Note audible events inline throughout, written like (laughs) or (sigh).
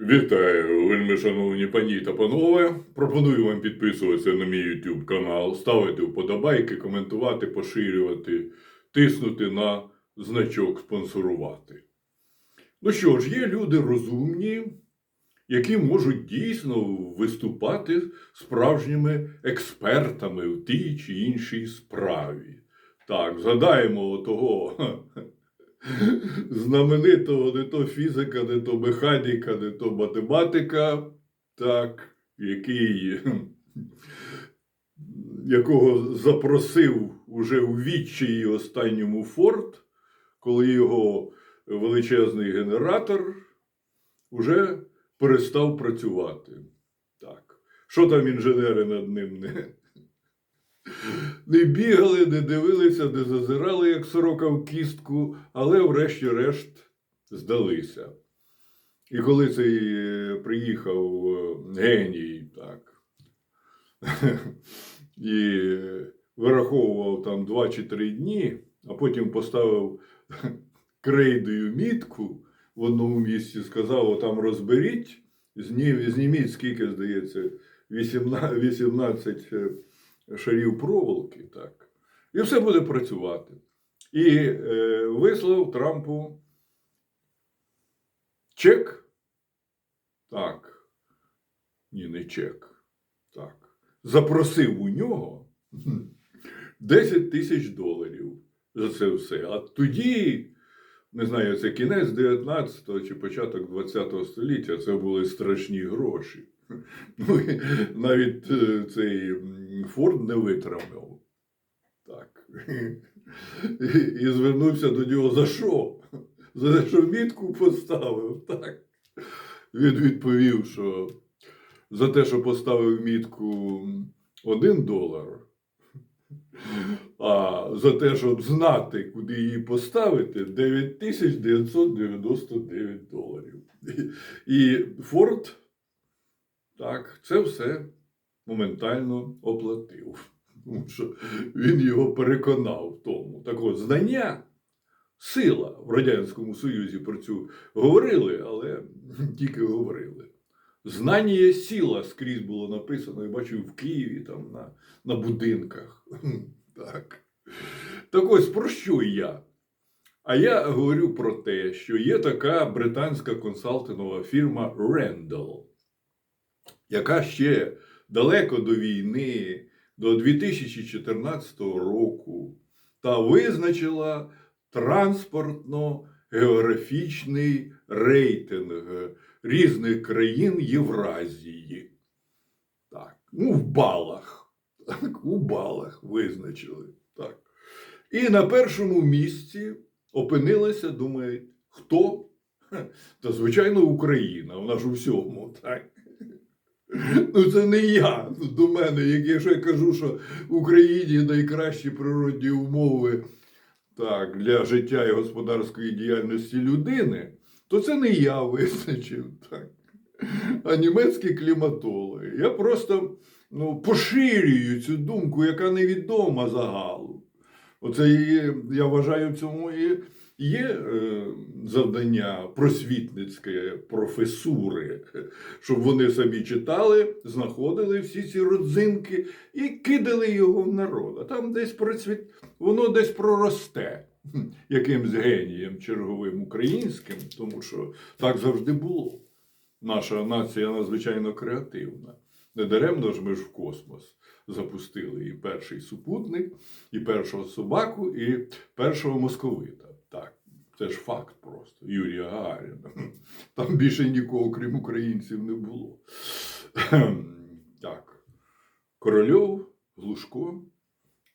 Вітаю, вельми шановні пані та панове. Пропоную вам підписуватися на мій YouTube канал, ставити вподобайки, коментувати, поширювати, тиснути на значок спонсорувати. Ну що ж, є люди розумні, які можуть дійсно виступати справжніми експертами в тій чи іншій справі. Так, згадаємо того знаменитого не то фізика, не то механіка, не то математика, так, який, якого запросив уже у відчаї останньому Форд, коли його величезний генератор уже перестав працювати. Так. Що там інженери над ним не, не бігали, не дивилися, не зазирали, як сорока в кістку, але врешті-решт здалися. І коли цей е, приїхав е, геній, так, (laughs) і вираховував там два чи три дні, а потім поставив (laughs) крейдою мітку в одному місці, сказав, отам розберіть, зніміть, скільки, здається, 18, 18 е, шарів проволоки, так. І все буде працювати. І е, вислав Трампу чек. Так. Ні, не чек. Так. Запросив у нього (laughs) 10 тисяч доларів за це все. А тоді, не знаю, це кінець 19-го чи початок 20-го століття, це були страшні гроші. (laughs) Ну, навіть е, цей Форд не витримав. Так. І, і звернувся до нього за що? За те, що мітку поставив. Так. Він відповів, що за те, що поставив мітку один долар, а за те, щоб знати, куди її поставити, 9999 доларів. І, і Форд так, це все моментально оплатив. Тому що він його переконав в тому. Так от, знання, сила в Радянському Союзі про цю говорили, але (laughs) тільки говорили. Знання є сила скрізь було написано, я бачив в Києві там на, на будинках. (laughs) Так. так ось про що я? А я говорю про те, що є така британська консалтингова фірма Randall яка ще далеко до війни, до 2014 року, та визначила транспортно-географічний рейтинг різних країн Євразії. Так, ну, в балах. Так, у балах визначили. Так. І на першому місці опинилася, думають, хто? Та, звичайно, Україна. Вона ж у всьому, так. Ну, це не я до мене. як- Якщо я кажу, що в Україні найкращі природні умови так, для життя і господарської діяльності людини, то це не я визначив, так. а німецькі кліматологи. Я просто ну, поширюю цю думку, яка невідома загалу. Оце і, я вважаю, цьому і є е, завдання просвітницьке професури, щоб вони самі читали, знаходили всі ці родзинки і кидали його в народ. А там десь процвіт, воно десь проросте якимсь генієм черговим українським, тому що так завжди було. Наша нація надзвичайно креативна. Недаремно ж ми ж в космос запустили і перший супутник, і першого собаку, і першого московита. Це ж факт просто. Юрія Гагаріна. (laughs) Там більше нікого, крім українців, не було. Так. Корольов, Глушко,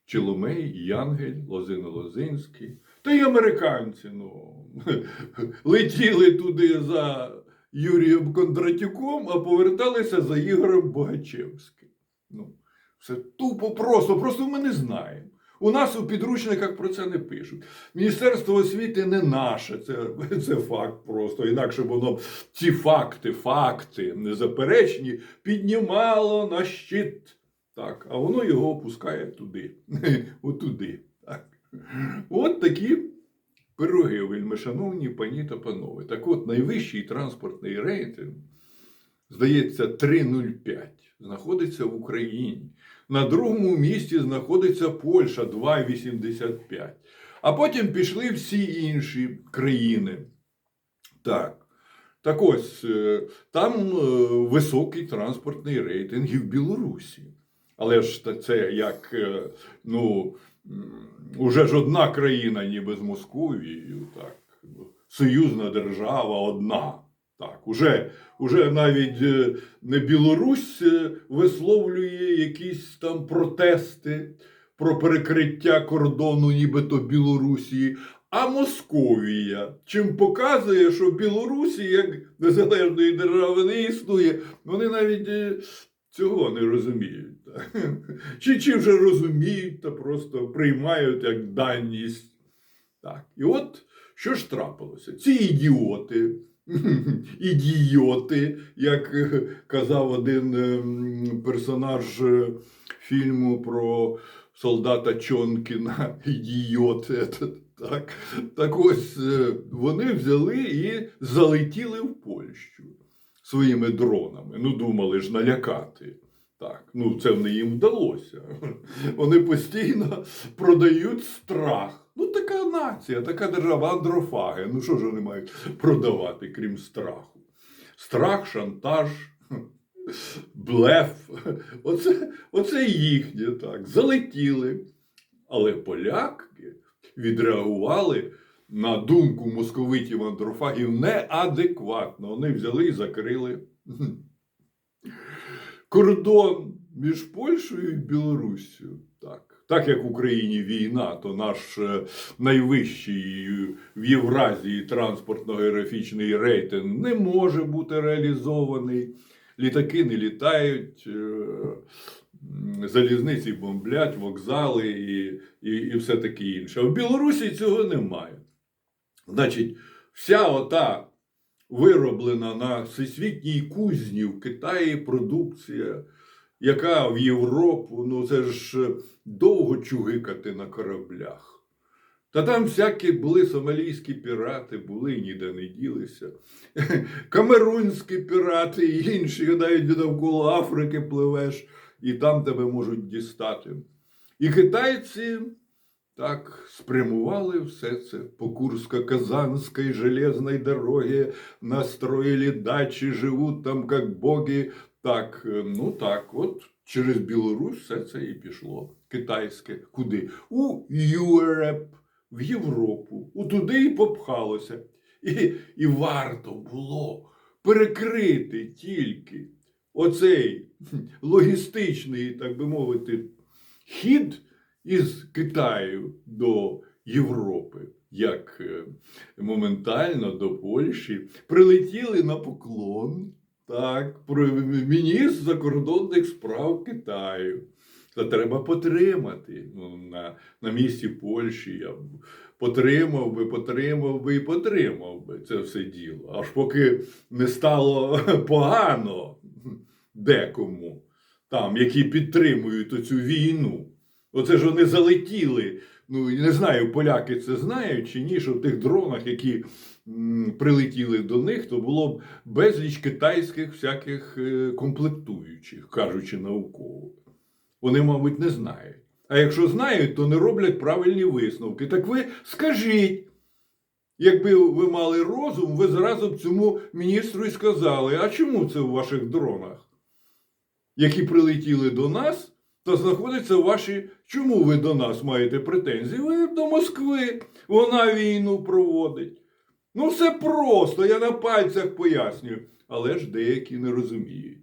Чиломей, Янгель, Лозино Лозинський. Та й американці, ну, (laughs) летіли туди за Юрієм Кондратюком, а поверталися за Ігорем Богачевським. Ну, все тупо просто, просто ми не знаємо. У нас у підручниках про це не пишуть. Міністерство освіти не наше, це, це факт просто. Інакше воно ці факти, факти незаперечні піднімало на щит. Так, а воно його опускає туди, (laughs) отуди. Так. От такі Пироги, вельмишановні пані та панове. Так от, найвищий транспортний рейтинг, здається, 3,05, знаходиться в Україні. На другому місці знаходиться Польща 2,85. А потім пішли всі інші країни. Так. Так ось, е, там е, високий транспортний рейтинг і в Білорусі. Але ж це як, е, ну, уже ж одна країна, ніби з Московією, так. Союзна держава одна. Так, уже, уже навіть е, не Білорусь е, висловлює якісь там протести про перекриття кордону, нібито Білорусі, а Московія. Чим показує, що Білорусі як незалежної держави не існує, вони навіть е, цього не розуміють. (laughs) Чи, чи вже розуміють, та просто приймають як даність. Так. І от що ж трапилося? Ці ідіоти, (laughs) ідіоти, як е, казав один ем, персонаж е, фільму про солдата Чонкіна, (laughs) ідіот. (laughs) Так, так ось е, вони взяли і залетіли в Польщу своїми дронами. Ну, думали ж налякати. Так, ну це не їм вдалося. Вони постійно продають страх. Ну, така нація, така держава, андрофаги. Ну що ж вони мають продавати, крім страху? Страх, шантаж, блеф. Оце, оце їхнє так. Залетіли. Але поляки відреагували на думку московитів андрофагів неадекватно. Вони взяли і закрили кордон між Польщею і Білоруссю. Так. Так як в Україні війна, то наш е, найвищий в Євразії транспортно-географічний рейтинг не може бути реалізований. Літаки не літають, е, залізниці бомблять, вокзали і, і, і все таке інше. В Білорусі цього немає. Значить, вся ота вироблена на всесвітній кузні в Китаї продукція, яка в Європу, ну це ж довго чугикати на кораблях. Та там всякі були сомалійські пірати, були ніде не ділися. (laughs) Камерунські пірати і інші, навіть навколо Африки пливеш, і там тебе можуть дістати. І китайці так спрямували все це по Курсько-Казанській железній дорогі, настроїли дачі, живуть там як боги. Так, е, ну так, от через Білорусь все це і пішло. Китайське. Куди? У Юреп, в Європу. У туди і попхалося. І, і варто було перекрити тільки оцей логістичний, так би мовити, хід із Китаю до Європи, як е, моментально до Польщі, прилетіли на поклон. Так, про міністр закордонних справ Китаю. Та треба потримати. Ну, на, на місці Польщі я потримав би, потримав би і потримав би це все діло. Аж поки не стало (laughs) погано декому, там, які підтримують оцю війну. Оце ж вони залетіли. Ну, не знаю, поляки це знають чи ні, що в тих дронах, які м, прилетіли до них, то було б безліч китайських всяких е, комплектуючих, кажучи науково. Вони, мабуть, не знають. А якщо знають, то не роблять правильні висновки. Так ви скажіть, якби ви мали розум, ви зразу б цьому міністру і сказали, а чому це в ваших дронах, які прилетіли до нас? Та знаходиться в вашій. Чому ви до нас маєте претензії? Ви до Москви. Вона війну проводить. Ну, все просто, я на пальцях пояснюю. Але ж деякі не розуміють.